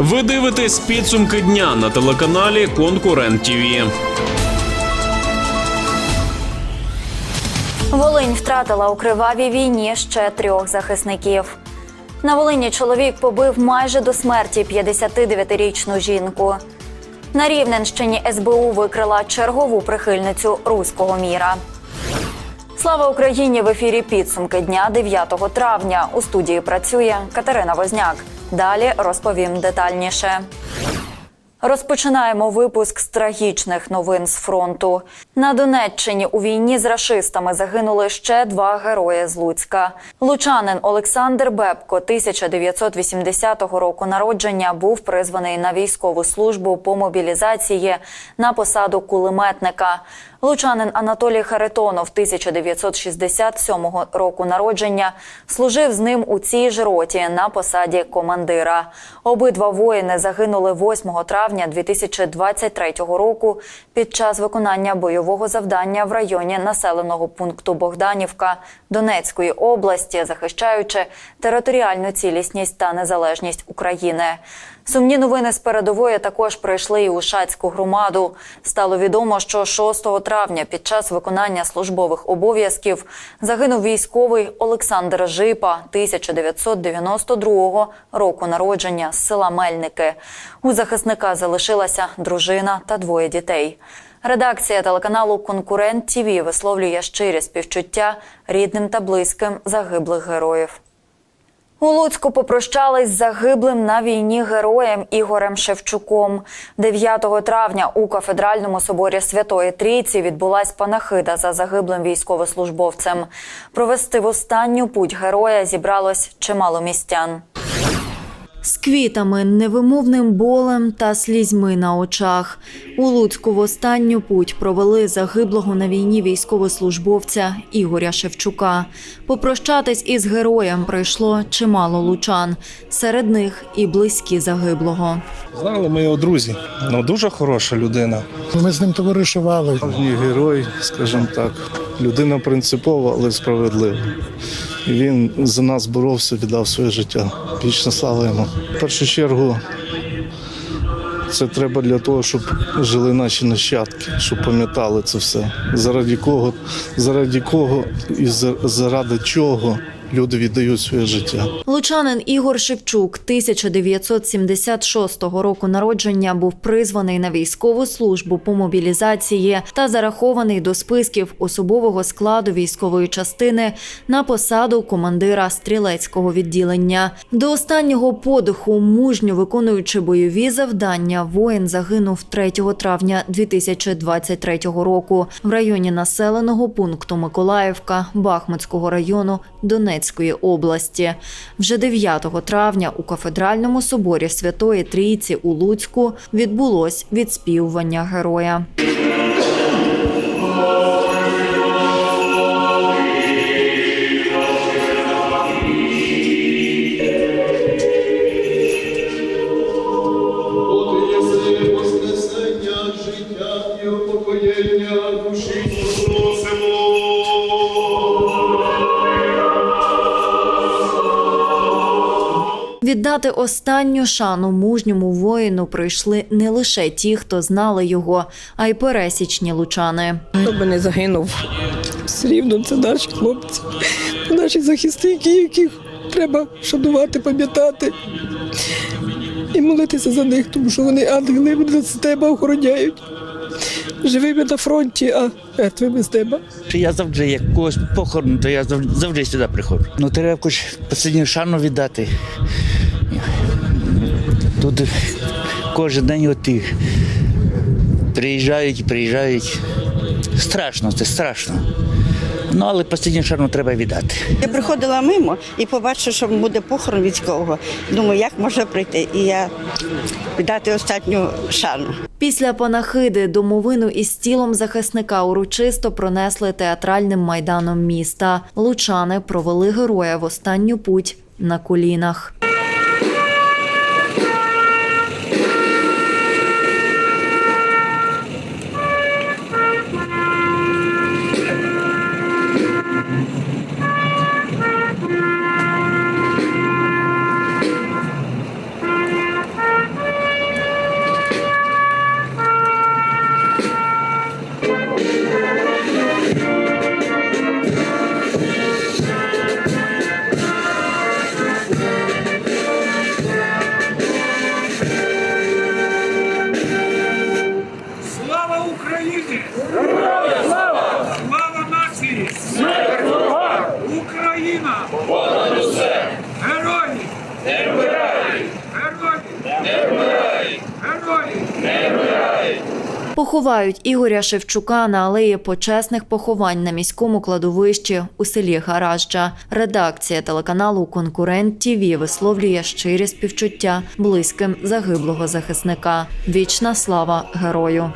Ви дивитесь підсумки дня на телеканалі Конкурент ТІВІ. Волинь втратила у кривавій війні ще трьох захисників. На Волині чоловік побив майже до смерті 59-річну жінку. На Рівненщині СБУ викрила чергову прихильницю руського міра. Слава Україні! В ефірі підсумки дня 9 травня. У студії працює Катерина Возняк. Далі розповім детальніше. Розпочинаємо випуск з трагічних новин з фронту. На Донеччині у війні з рашистами загинули ще два герої з Луцька. Лучанин Олександр Бебко, 1980 року народження, був призваний на військову службу по мобілізації на посаду кулеметника. Лучанин Анатолій Харитонов, 1967 року народження, служив з ним у цій ж роті на посаді командира. Обидва воїни загинули 8 травня 2023 року під час виконання бойового завдання в районі населеного пункту Богданівка Донецької області, захищаючи територіальну цілісність та незалежність України. Сумні новини з передової також прийшли і у Шацьку громаду. Стало відомо, що 6 травня під час виконання службових обов'язків загинув військовий Олександр Жипа, 1992 року народження з села Мельники. У захисника залишилася дружина та двоє дітей. Редакція телеканалу Конкурент ТІВІ висловлює щирі співчуття рідним та близьким загиблих героїв. У Луцьку попрощались з загиблим на війні героєм Ігорем Шевчуком. 9 травня у кафедральному соборі Святої Трійці відбулась панахида за загиблим військовослужбовцем. Провести в останню путь героя зібралось чимало містян. З квітами, невимовним болем та слізьми на очах у Луцьку в останню путь провели загиблого на війні військовослужбовця Ігоря Шевчука. Попрощатись із героєм прийшло чимало лучан, серед них і близькі загиблого. Знали ми його друзі. Ну дуже хороша людина. Ми з ним товаришували. Справжній герой, скажімо так. Людина принципова, але справедлива. Він за нас боровся, віддав своє життя. Вічна слава йому. Першу чергу це треба для того, щоб жили наші нащадки, щоб пам'ятали це все. Заради кого, заради кого і за- заради чого люди віддають своє життя. Лучанин Ігор Шевчук 1976 року народження був призваний на військову службу по мобілізації та зарахований до списків особового складу військової частини на посаду командира стрілецького відділення. До останнього подиху, мужньо виконуючи бойові завдання, воїн загинув 3 травня 2023 року в районі населеного пункту Миколаївка Бахмутського району Донецької області. Вже 9 травня у кафедральному соборі Святої Трійці у Луцьку відбулось відспівування героя. Віддати останню шану мужньому воїну прийшли не лише ті, хто знали його, а й пересічні лучани. Хто би не загинув, все рівно це наші хлопці, наші захисники, яких треба шанувати, пам'ятати і молитися за них, тому що вони ангели, вони нас з неба охороняють. Живими на фронті, а мертвими з неба. Я завжди, як когось похорон, то я завжди, завжди сюди приходжу. Ну, треба якусь останню шану віддати. Тут кожен день от ті приїжджають, приїжджають. Страшно, це страшно. Ну, але останню шану треба віддати. Я приходила мимо і побачила, що буде похорон військового. Думаю, як може прийти? І я віддати останню шану. Після панахиди домовину із тілом захисника урочисто пронесли театральним майданом міста. Лучани провели героя в останню путь на колінах. Поховають Ігоря Шевчука на алеї почесних поховань на міському кладовищі у селі Гаражджа. Редакція телеканалу Конкурент ТІВІ висловлює щирі співчуття близьким загиблого захисника. Вічна слава герою.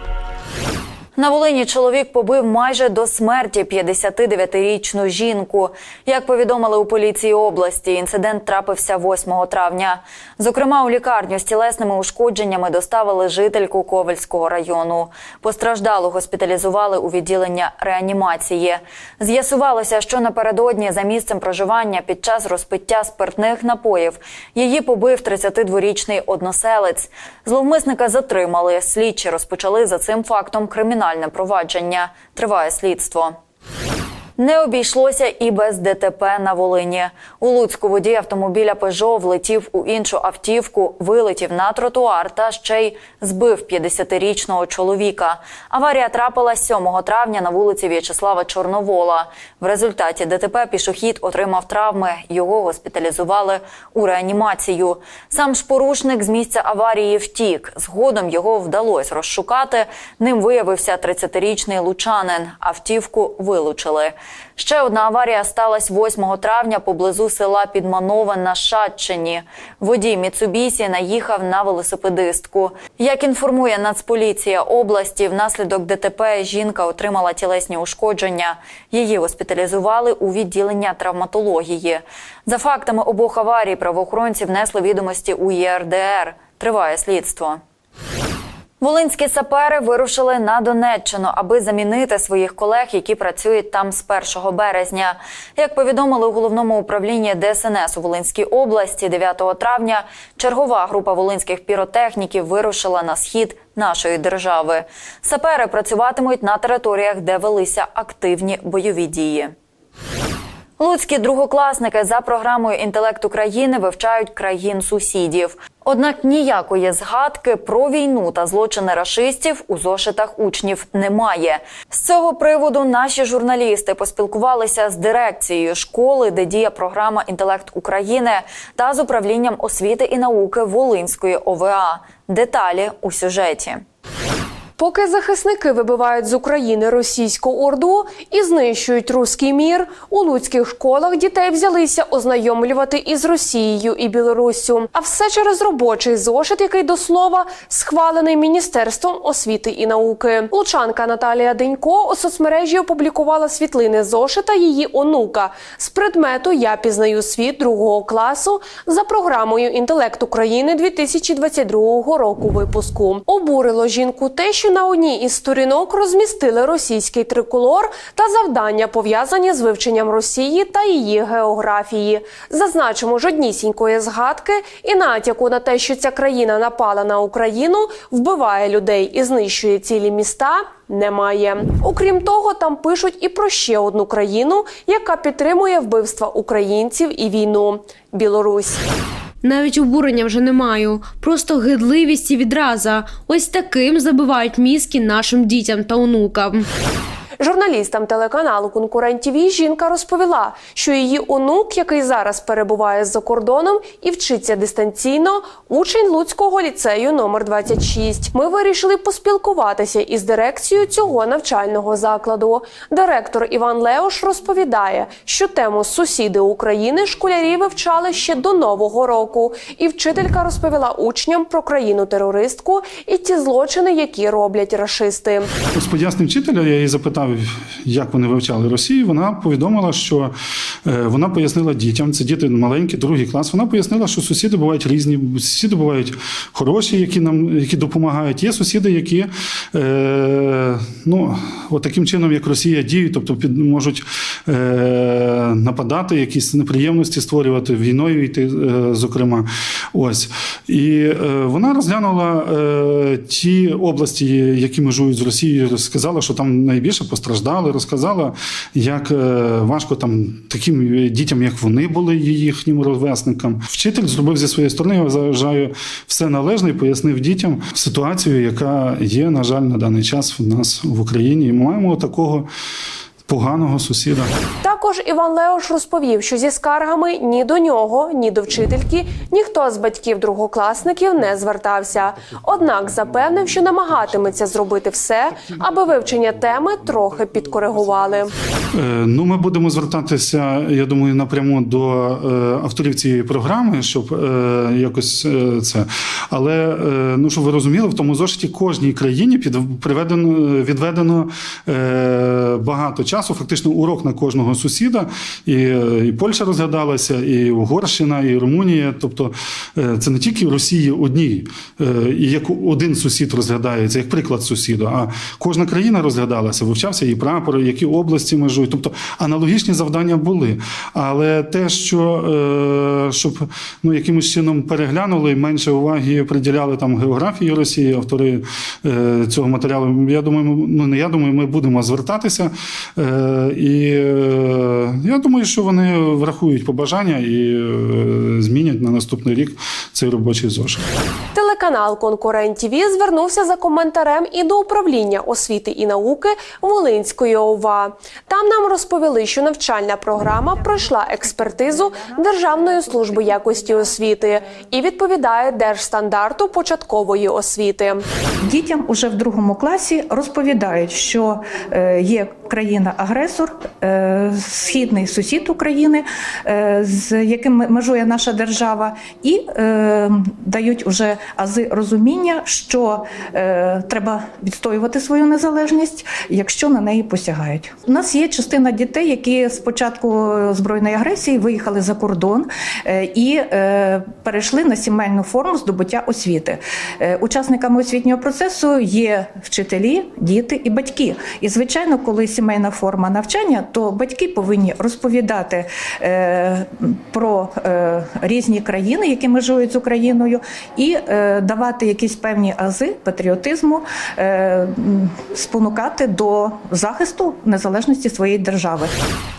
На Волині чоловік побив майже до смерті 59-річну жінку. Як повідомили у поліції області, інцидент трапився 8 травня. Зокрема, у лікарню з тілесними ушкодженнями доставили жительку Ковельського району. Постраждалу госпіталізували у відділення реанімації. З'ясувалося, що напередодні за місцем проживання під час розпиття спиртних напоїв її побив 32-річний односелець. Зловмисника затримали. Слідчі розпочали за цим фактом кримінальне провадження. Триває слідство. Не обійшлося і без ДТП на Волині. У Луцьку водій автомобіля Пежо влетів у іншу автівку, вилетів на тротуар та ще й збив 50-річного чоловіка. Аварія трапилась 7 травня на вулиці В'ячеслава Чорновола. В результаті ДТП пішохід отримав травми. Його госпіталізували у реанімацію. Сам ж порушник з місця аварії втік. Згодом його вдалося розшукати. Ним виявився 30-річний лучанин. Автівку вилучили. Ще одна аварія сталася 8 травня поблизу села Підманове на Шатчині. Водій Міцубісі наїхав на велосипедистку. Як інформує Нацполіція області, внаслідок ДТП жінка отримала тілесні ушкодження. Її госпіталізували у відділення травматології. За фактами обох аварій правоохоронці внесли відомості у ЄРДР. Триває слідство. Волинські сапери вирушили на Донеччину, аби замінити своїх колег, які працюють там з 1 березня. Як повідомили у головному управлінні ДСНС у Волинській області, 9 травня чергова група волинських піротехніків вирушила на схід нашої держави. Сапери працюватимуть на територіях, де велися активні бойові дії. Луцькі другокласники за програмою Інтелект України вивчають країн сусідів. Однак ніякої згадки про війну та злочини рашистів у зошитах учнів немає. З цього приводу наші журналісти поспілкувалися з дирекцією школи, де діє програма Інтелект України та з управлінням освіти і науки Волинської ОВА. Деталі у сюжеті. Поки захисники вибивають з України російську орду і знищують руський мір, у луцьких школах дітей взялися ознайомлювати із Росією і Білоруссю. А все через робочий зошит, який до слова схвалений міністерством освіти і науки. Лучанка Наталія Денько у соцмережі опублікувала світлини зошита її онука з предмету Я пізнаю світ другого класу за програмою Інтелект України 2022 року випуску. Обурило жінку те, що на одній із сторінок розмістили російський триколор та завдання пов'язані з вивченням Росії та її географії. Зазначимо жоднісінької згадки і натяку на те, що ця країна напала на Україну, вбиває людей і знищує цілі міста. Немає. Окрім того, там пишуть і про ще одну країну, яка підтримує вбивства українців і війну Білорусь. Навіть обурення вже не маю, просто гидливість і відраза. Ось таким забивають мізки нашим дітям та онукам. Журналістам телеканалу Конкурент ТІВІ жінка розповіла, що її онук, який зараз перебуває за кордоном і вчиться дистанційно, учень Луцького ліцею номер 26. Ми вирішили поспілкуватися із дирекцією цього навчального закладу. Директор Іван Леош розповідає, що тему сусіди України школярі вивчали ще до нового року, і вчителька розповіла учням про країну терористку і ті злочини, які роблять рашисти. З пояснень вчителя я її запитав, як вони вивчали Росію. Вона повідомила, що е, вона пояснила дітям, це діти маленькі, другий клас. Вона пояснила, що сусіди бувають різні. Сусіди бувають хороші, які нам які допомагають. Є сусіди, які е, ну, от таким чином, як Росія діють, тобто під можуть е, нападати, якісь неприємності створювати війною йти, е, зокрема. Ось і е, вона розглянула е, ті області, які межують з Росією, сказала, що там найбільше постраждали, розказала, як е, важко там таким дітям, як вони були їхнім ровесникам. Вчитель зробив зі своєї сторони, я вважаю, все належне і пояснив дітям ситуацію, яка є, на жаль, на даний час в нас в Україні. І ми маємо такого. Поганого сусіда. Також Іван Леош розповів, що зі скаргами ні до нього, ні до вчительки ніхто з батьків другокласників не звертався. Однак запевнив, що намагатиметься зробити все, аби вивчення теми трохи підкоригували. Е, Ну, ми будемо звертатися, я думаю, напряму до е, авторів цієї програми, щоб е, якось це. Але ну, щоб ви розуміли, в тому зошиті кожній країні під приведено відведено багато часу, фактично урок на кожного сусіда. І, е, і Польща розглядалася, і Угорщина, і Румунія. Тобто е, це не тільки в Росії одній, е, і як один сусід розглядається, як приклад сусіда, а кожна країна розглядалася, вивчався і прапор, які області межують. Тобто аналогічні завдання були. Але те, що щоб ну, якимось чином переглянули менше уваги приділяли там географії Росії, автори цього матеріалу, я думаю, ну не я думаю, ми будемо звертатися. Е, і е, я думаю, що вони врахують побажання і е, змінять на наступний рік цей робочий зошит. Телеканал Конкурент ТВ звернувся за коментарем і до управління освіти і науки Волинської ОВА. Там нам розповіли, що навчальна програма пройшла експертизу Державної служби якості освіти і відповідає держстандарту початкової освіти. Дітям уже в другому класі розповідають, що е, є країна-агресор, е, східний сусід України, е, з яким межує наша держава, і дають уже ази розуміння, що е, треба відстоювати свою незалежність, якщо на неї посягають. У нас є частина дітей, які з початку збройної агресії виїхали за кордон е, і е, перейшли на сімейну форму здобуття освіти. Е, Учасниками освітнього процесу є вчителі, діти і батьки. І звичайно, коли сімейна форма навчання, то батьки повинні розповідати е, про е, різні країни, які межують з Україною, і е, давати якісь певні ази патріотизму, е, спонукати до захисту незалежності своєї держави.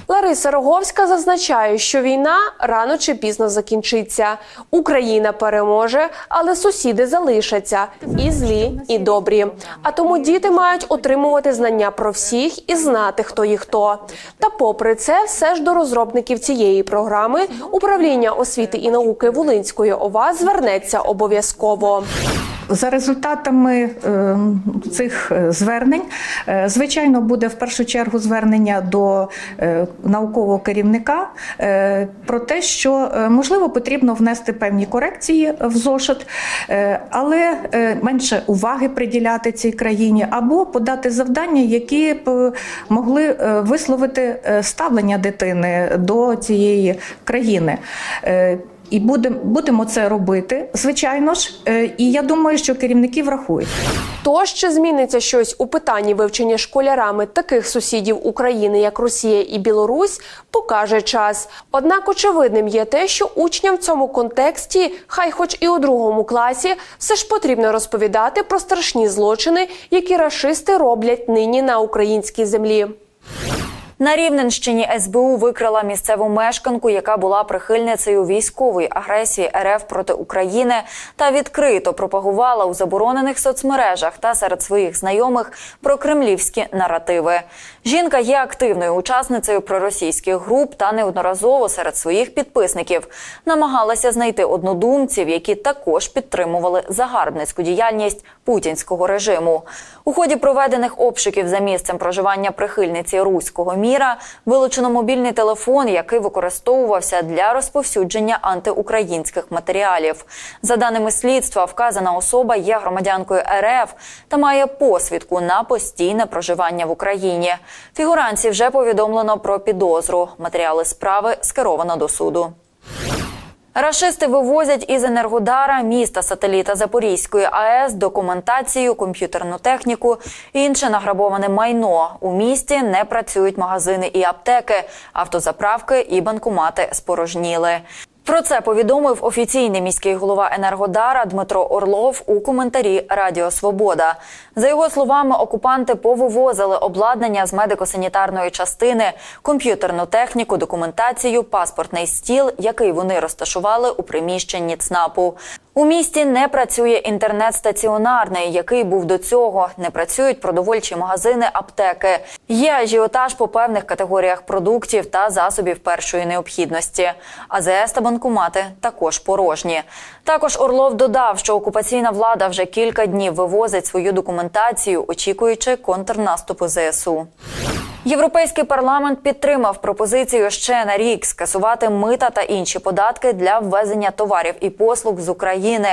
Лариса Роговська зазначає, що війна рано чи пізно закінчиться. Україна переможе, але сусіди залишаться і злі, і добрі. А тому діти мають отримувати знання про всіх і знати, хто є хто. Та, попри це, все ж до розробників цієї програми управління освіти і науки Волинської ОВА звернеться обов'язково. За результатами е, цих е, звернень, е, звичайно, буде в першу чергу звернення до наукового керівника про те, що можливо потрібно внести певні корекції в зошит, але менше уваги приділяти цій країні, або подати завдання, які б могли висловити ставлення дитини до цієї країни. І будемо будемо це робити, звичайно ж. Е, І я думаю, що керівники врахують. То ще зміниться щось у питанні вивчення школярами таких сусідів України, як Росія і Білорусь, покаже час. Однак очевидним є те, що учням в цьому контексті, хай хоч і у другому класі, все ж потрібно розповідати про страшні злочини, які рашисти роблять нині на українській землі. На Рівненщині СБУ викрила місцеву мешканку, яка була прихильницею військової агресії РФ проти України та відкрито пропагувала у заборонених соцмережах та серед своїх знайомих про кремлівські наративи. Жінка є активною учасницею проросійських груп та неодноразово серед своїх підписників намагалася знайти однодумців, які також підтримували загарбницьку діяльність путінського режиму. У ході проведених обшуків за місцем проживання прихильниці руського міра вилучено мобільний телефон, який використовувався для розповсюдження антиукраїнських матеріалів. За даними слідства, вказана особа є громадянкою РФ та має посвідку на постійне проживання в Україні. Фігуранці вже повідомлено про підозру. Матеріали справи скеровано до суду. Рашисти вивозять із Енергодара міста сателіта Запорізької АЕС документацію, комп'ютерну техніку, інше награбоване майно. У місті не працюють магазини і аптеки, автозаправки і банкомати спорожніли. Про це повідомив офіційний міський голова Енергодара Дмитро Орлов у коментарі Радіо Свобода. За його словами, окупанти повивозили обладнання з медико-санітарної частини, комп'ютерну техніку, документацію, паспортний стіл, який вони розташували у приміщенні ЦНАПу. У місті не працює інтернет стаціонарний, який був до цього. Не працюють продовольчі магазини, аптеки. Є ажіотаж по певних категоріях продуктів та засобів першої необхідності. АЗС та банкомати також порожні. Також Орлов додав, що окупаційна влада вже кілька днів вивозить свою документацію, очікуючи контрнаступу ЗСУ. Європейський парламент підтримав пропозицію ще на рік скасувати мита та інші податки для ввезення товарів і послуг з України.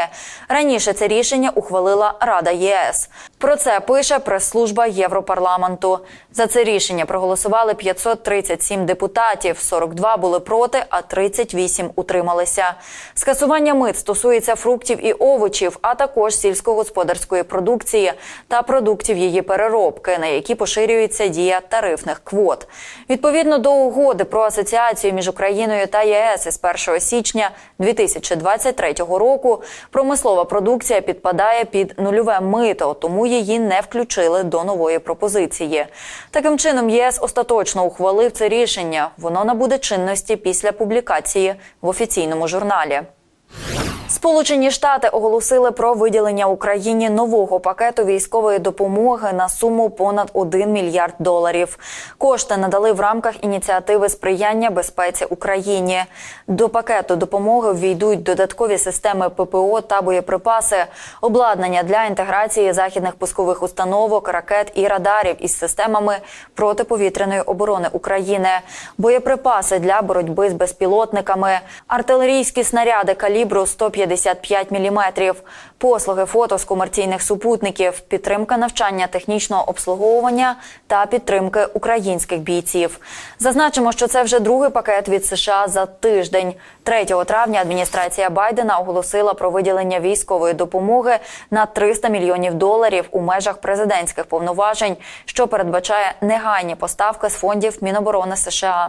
Раніше це рішення ухвалила Рада ЄС. Про це пише прес-служба Європарламенту. За це рішення проголосували 537 депутатів, 42 були проти, а 38 утрималися. Скасування мит стосується фруктів і овочів, а також сільськогосподарської продукції та продуктів її переробки, на які поширюється дія тарифних квот. Відповідно до угоди про асоціацію між Україною та ЄС із 1 січня 2023 року промислова продукція підпадає під нульове мито, тому її не включили до нової пропозиції. Таким чином, ЄС остаточно ухвалив це рішення. Воно набуде чинності після публікації в офіційному журналі. Сполучені Штати оголосили про виділення Україні нового пакету військової допомоги на суму понад 1 мільярд доларів. Кошти надали в рамках ініціативи сприяння безпеці Україні. До пакету допомоги ввійдуть додаткові системи ППО та боєприпаси, обладнання для інтеграції західних пускових установок, ракет і радарів із системами протиповітряної оборони України, боєприпаси для боротьби з безпілотниками, артилерійські снаряди калібру 155 мм, послуги фото з комерційних супутників, підтримка навчання технічного обслуговування та підтримки українських бійців. Зазначимо, що це вже другий пакет від США за тиждень. 3 травня адміністрація Байдена оголосила про виділення військової допомоги на 300 мільйонів доларів у межах президентських повноважень, що передбачає негайні поставки з фондів Міноборони США.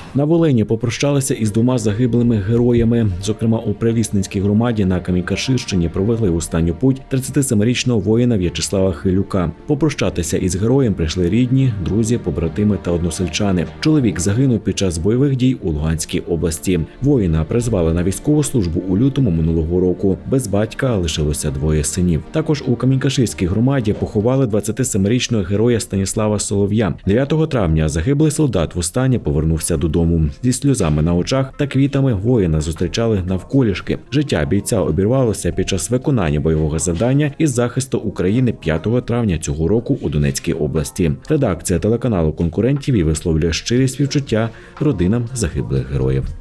На Волині попрощалися із двома загиблими героями. Зокрема, у Прилісненській громаді на Камікаширщині провели останню путь 37-річного воїна В'ячеслава Хилюка. Попрощатися із героєм прийшли рідні, друзі, побратими та односельчани. Чоловік загинув під час бойових дій у Луганській області. Воїна призвали на військову службу у лютому минулого року. Без батька лишилося двоє синів. Також у Камінкаширській громаді поховали 27-річного героя Станіслава Солов'я. 9 травня загиблий солдат востаннє повернувся додому. Зі сльозами на очах та квітами воїна зустрічали навколішки. Життя бійця обірвалося під час виконання бойового завдання із захисту України 5 травня цього року у Донецькій області. Редакція телеканалу конкурентів і висловлює щирі співчуття родинам загиблих героїв.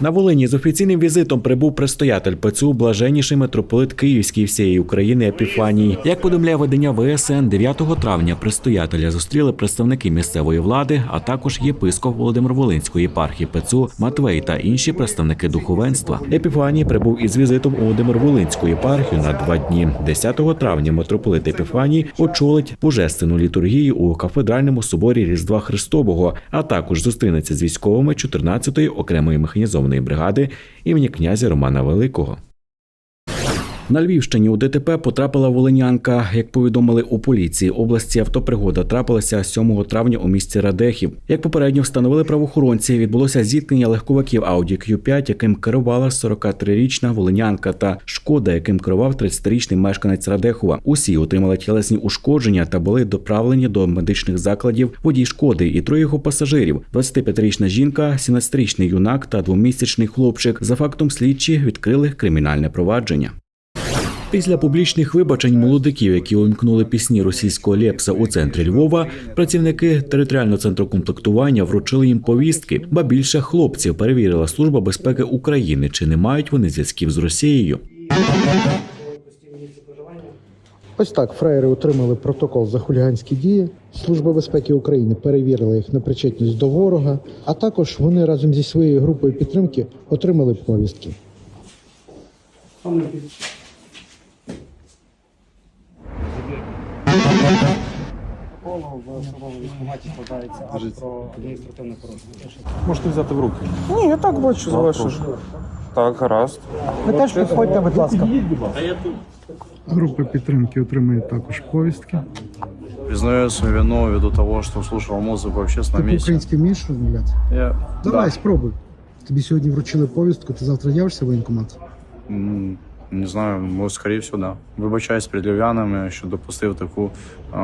На Волині з офіційним візитом прибув предстоятель ПЦУ блаженніший митрополит Київський всієї України Епіфаній. Як повідомляє видання ВСН, 9 травня предстоятеля зустріли представники місцевої влади, а також єпископ Володимир Волинської єпархії ПЦУ Матвей та інші представники духовенства. Епіфаній прибув із візитом у Володимир Волинську єпархію на два дні. 10 травня митрополит Епіфаній очолить божественну літургію у кафедральному соборі Різдва Христового, а також зустрінеться з військовими 14-ї окремої механізованої бригади імені князя Романа Великого. На Львівщині у ДТП потрапила волинянка. Як повідомили у поліції області, автопригода трапилася 7 травня у місті Радехів. Як попередньо встановили правоохоронці, відбулося зіткнення легковиків Audi Q5, яким керувала 43-річна волинянка, та шкода, яким керував 30-річний мешканець Радехова. Усі отримали тілесні ушкодження та були доправлені до медичних закладів водій шкоди і троє його пасажирів: 25-річна жінка, 17-річний юнак та двомісячний хлопчик. За фактом слідчі відкрили кримінальне провадження. Після публічних вибачень молодиків, які увімкнули пісні російського лепса у центрі Львова, працівники територіального центру комплектування вручили їм повістки, ба більше хлопців перевірила служба безпеки України, чи не мають вони зв'язків з Росією. Ось так фраєри отримали протокол за хуліганські дії. Служба безпеки України перевірила їх на причетність до ворога, а також вони разом зі своєю групою підтримки отримали повістки. Можете взяти в руки. Ні, я так бачу, залишу. Так, гаразд. Ви теж підходьте, будь ласка. Група підтримки отримує також повістки. Признаю свою вину ввиду того, что слушал музыку в Ти общественном месте. по-українськи вмієш розмовляти? Я... Давай, Да. спробуй. Тобі сьогодні вручили повістку, ти завтра явишся в воєнкомат? М, Не знаю, ну, скоріше всього, да. Вибачаюсь перед львів'янами, що допустив таку е,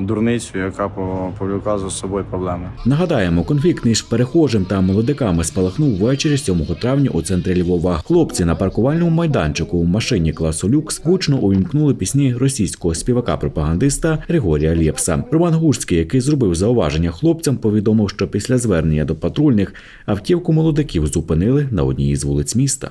дурницю, яка по- повлекла за собою проблеми. Нагадаємо, конфлікт між перехожим та молодиками спалахнув ввечері 7 травня у центрі Львова. Хлопці на паркувальному майданчику у машині класу люкс гучно увімкнули пісні російського співака-пропагандиста Григорія Лєпса. Роман Гурський, який зробив зауваження хлопцям, повідомив, що після звернення до патрульних автівку молодиків зупинили на одній із вулиць міста.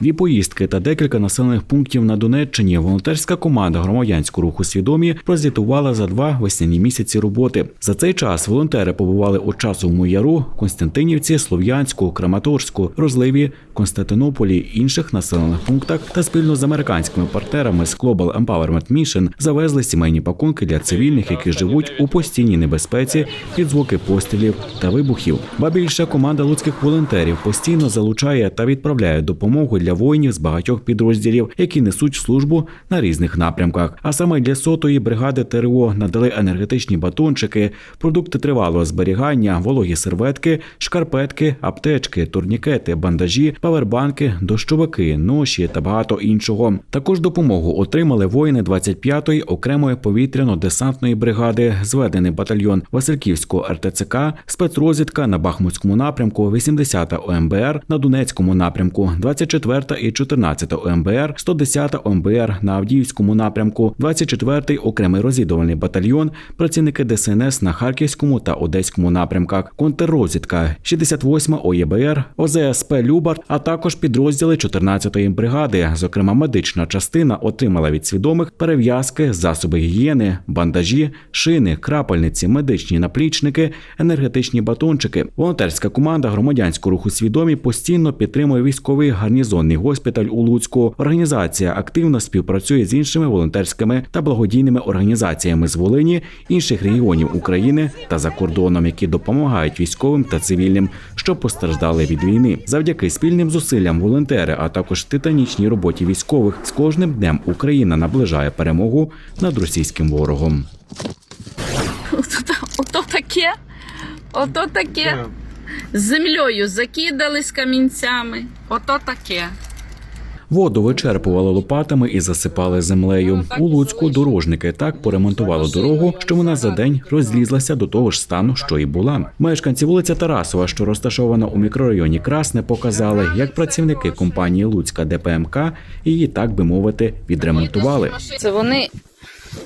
Дві поїздки та декілька населених пунктів на Донеччині волонтерська команда громадянського руху свідомі прозвітувала за два весняні місяці роботи. За цей час волонтери побували у часовому яру, Константинівці, Слов'янську, Краматорську, Розливі, Константинополі, інших населених пунктах та спільно з американськими партнерами з Global Empowerment Mission завезли сімейні пакунки для цивільних, які живуть у постійній небезпеці від звуки пострілів та вибухів. Ба більше команда луцьких волонтерів постійно залучає та відправляє допомогу для воїнів з багатьох підрозділів, які несуть службу на різних напрямках. А саме для сотої бригади ТРО надали енергетичні батончики, продукти тривалого зберігання, вологі серветки, шкарпетки, аптечки, турнікети, бандажі, павербанки, дощовики, ноші та багато іншого. Також допомогу отримали воїни 25-ї окремої повітряно-десантної бригади, зведений батальйон Васильківського РТЦК, спецрозвідка на Бахмутському напрямку, 80-та ОМБР на Донецькому напрямку, 24-та і 14-та ОМБР, 110-та ОМБР на Авдіївському напрямку, 24-й окремий розвідувальний батальйон, працівники ДСНС на Харківському та Одеському напрямках, контррозвідка, 68-ма ОЄБР, ОЗСП Любарт, а також підрозділи 14-ї бригади. Зокрема, медична частина отримала від свідомих перев'язки, засоби гігієни, бандажі, шини, крапельниці, медичні наплічники, енергетичні батончики. Волонтерська команда громадянського руху свідомі постійно підтримує військовий гарнізонний госпіталь у Луцьку. Організація активно співпрацює з іншими волонтерськими та благодійними організаціями з Волині, інших регіонів України та за кордоном, які допомагають військовим та цивільним, що постраждали від війни. Завдяки спільним зусиллям волонтери, а також титанічній роботі військових, з кожним днем Україна наближає перемогу над російським ворогом. Ото таке, ото таке. З землею закидали з камінцями. Ото таке. Воду вичерпували лопатами і засипали землею. У Луцьку дорожники так поремонтували дорогу, що вона за день розлізлася до того ж стану, що і була. Мешканці вулиця Тарасова, що розташована у мікрорайоні Красне, показали, як працівники компанії Луцька ДПМК її, так би мовити, відремонтували. Це вони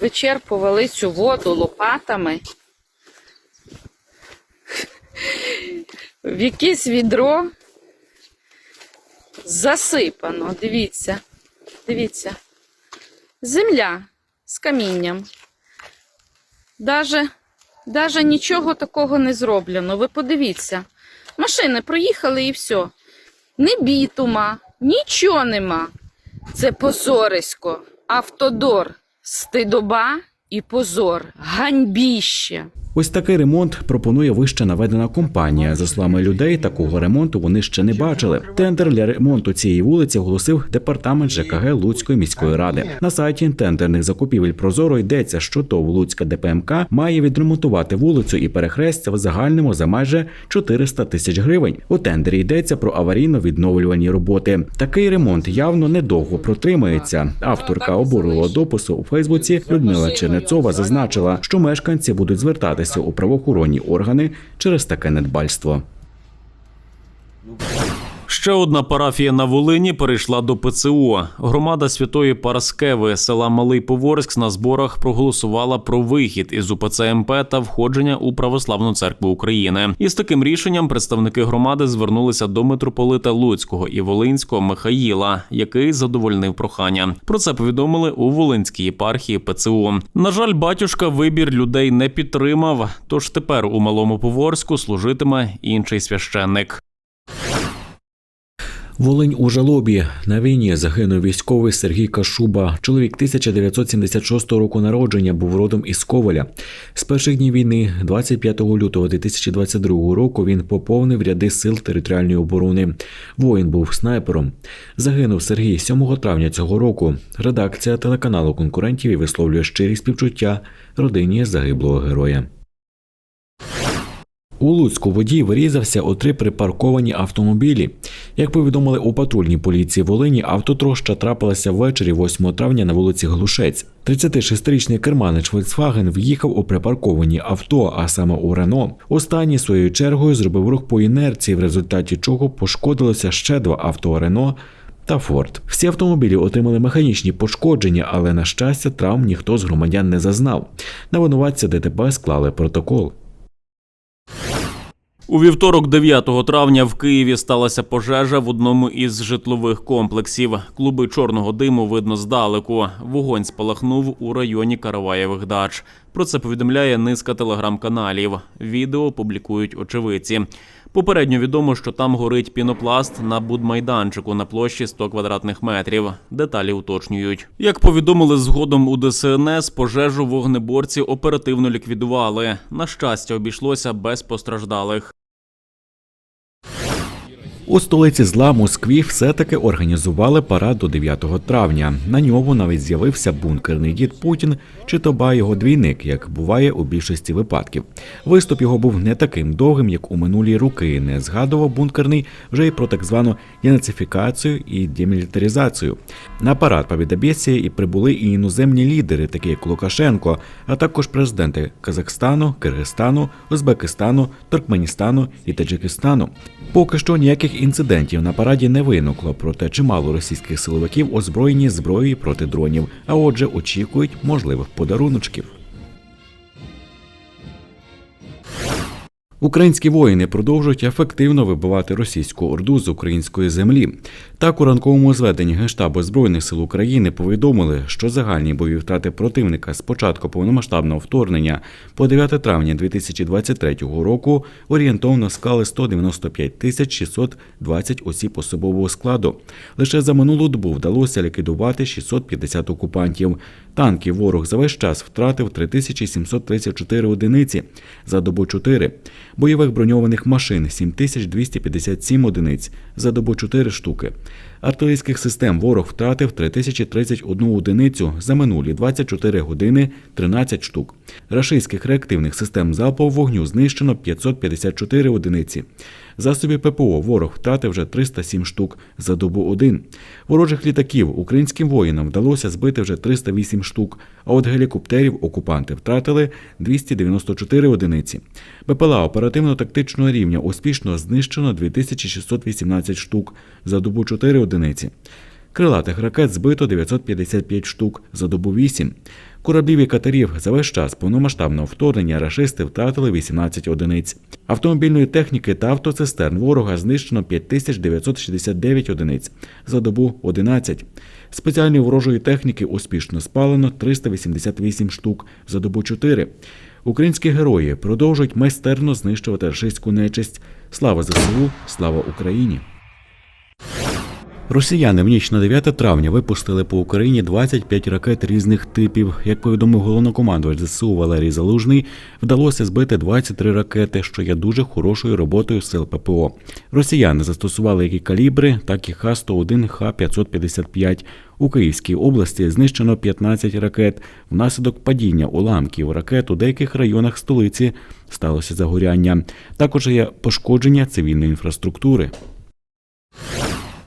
вичерпували цю воду лопатами. В якесь відро засипано. Дивіться, дивіться. Земля з камінням. Даже, даже нічого такого не зроблено. Ви подивіться. Машини проїхали і все. Ні бітума, нічого нема. Це позорисько. Автодор, стидоба і позор, ганьбіще. Ось такий ремонт пропонує вище наведена компанія. За словами людей, такого ремонту вони ще не бачили. Тендер для ремонту цієї вулиці оголосив департамент ЖКГ Луцької міської ради. На сайті тендерних закупівель Прозоро йдеться, що ТОВ Луцька ДПМК має відремонтувати вулицю і перехрестя в загальному за майже 400 тисяч гривень. У тендері йдеться про аварійно-відновлювальні роботи. Такий ремонт явно недовго протримається. Авторка обурливого допису у Фейсбуці Людмила Чернецова зазначила, що мешканці будуть звертатися у правоохоронні органи через таке недбальство. Ще одна парафія на Волині перейшла до ПЦУ. Громада святої Параскеви села Малий Поворськ на зборах проголосувала про вихід із УПЦ МП та входження у Православну церкву України. Із таким рішенням представники громади звернулися до митрополита Луцького і Волинського Михаїла, який задовольнив прохання. Про це повідомили у Волинській єпархії ПЦУ. На жаль, батюшка вибір людей не підтримав. Тож тепер у малому Поворську служитиме інший священник. Волинь у жалобі на війні загинув військовий Сергій Кашуба. Чоловік 1976 року народження був родом із Коваля. З перших днів війни, 25 лютого 2022 року, він поповнив ряди сил територіальної оборони. Воїн був снайпером. Загинув Сергій 7 травня цього року. Редакція телеканалу конкурентів і висловлює щирі співчуття родині загиблого героя. У Луцьку водій вирізався у три припарковані автомобілі. Як повідомили у патрульній поліції Волині, автотроща трапилася ввечері 8 травня на вулиці Глушець. 36-річний керманич Volkswagen в'їхав у припарковані авто, а саме у Рено. Останній своєю чергою зробив рух по інерції, в результаті чого пошкодилося ще два авто Рено та Форд. Всі автомобілі отримали механічні пошкодження, але на щастя травм ніхто з громадян не зазнав. На винуватця ДТП склали протокол. У вівторок, 9 травня, в Києві сталася пожежа в одному із житлових комплексів. Клуби чорного диму видно здалеку. Вогонь спалахнув у районі Караваєвих дач. Про це повідомляє низка телеграм-каналів. Відео публікують очевидці. Попередньо відомо, що там горить пінопласт на будмайданчику на площі 100 квадратних метрів. Деталі уточнюють. Як повідомили згодом у ДСНС, пожежу вогнеборці оперативно ліквідували. На щастя, обійшлося без постраждалих. У столиці зла Москві все-таки організували парад до 9 травня. На ньому навіть з'явився бункерний дід Путін чи то ба його двійник, як буває у більшості випадків. Виступ його був не таким довгим, як у минулі роки. Не згадував бункерний вже й про так звану єнацифікацію і демілітаризацію. На парад Побєдобєсія і прибули і іноземні лідери, такі як Лукашенко, а також президенти Казахстану, Киргизстану, Узбекистану, Туркменістану і Таджикистану. Поки що ніяких інцидентів на параді не виникло, проте чимало російських силовиків озброєні зброєю проти дронів, а отже, очікують можливих подаруночків. Українські воїни продовжують ефективно вибивати російську орду з української землі. Так у ранковому зведенні Генштабу Збройних сил України повідомили, що загальні бойові втрати противника з початку повномасштабного вторгнення по 9 травня 2023 року орієнтовно склали 195 тисяч 620 осіб особового складу. Лише за минулу добу вдалося ліквідувати 650 окупантів. Танків ворог за весь час втратив 3734 одиниці, за добу 4. Бойових броньованих машин 7257 одиниць, за добу 4 штуки. Артилерійських систем ворог втратив 3031 одиницю за минулі 24 години 13 штук. Рашистських реактивних систем залпового вогню знищено 554 одиниці. Засобів ППО ворог втратив вже 307 штук за добу 1. Ворожих літаків українським воїнам вдалося збити вже 308 штук, а от гелікоптерів окупанти втратили 294 одиниці. БПЛА оперативно-тактичного рівня успішно знищено 2618 штук за добу 4 одиниці. Крилатих ракет збито 955 штук за добу 8. Кораблів і катерів за весь час повномасштабного вторгнення рашисти втратили 18 одиниць. Автомобільної техніки та автоцистерн ворога знищено 5969 одиниць за добу 11. Спеціальної ворожої техніки успішно спалено 388 штук за добу 4. Українські герої продовжують майстерно знищувати рашистську нечисть. Слава ЗСУ, слава Україні! Росіяни в ніч на 9 травня випустили по Україні 25 ракет різних типів. Як повідомив головнокомандувач ЗСУ Валерій Залужний, вдалося збити 23 ракети, що є дуже хорошою роботою сил ППО. Росіяни застосували як і калібри, так і Х-101, Х-555. У Київській області знищено 15 ракет. Внаслідок падіння уламків ракет у деяких районах столиці сталося загоряння. Також є пошкодження цивільної інфраструктури.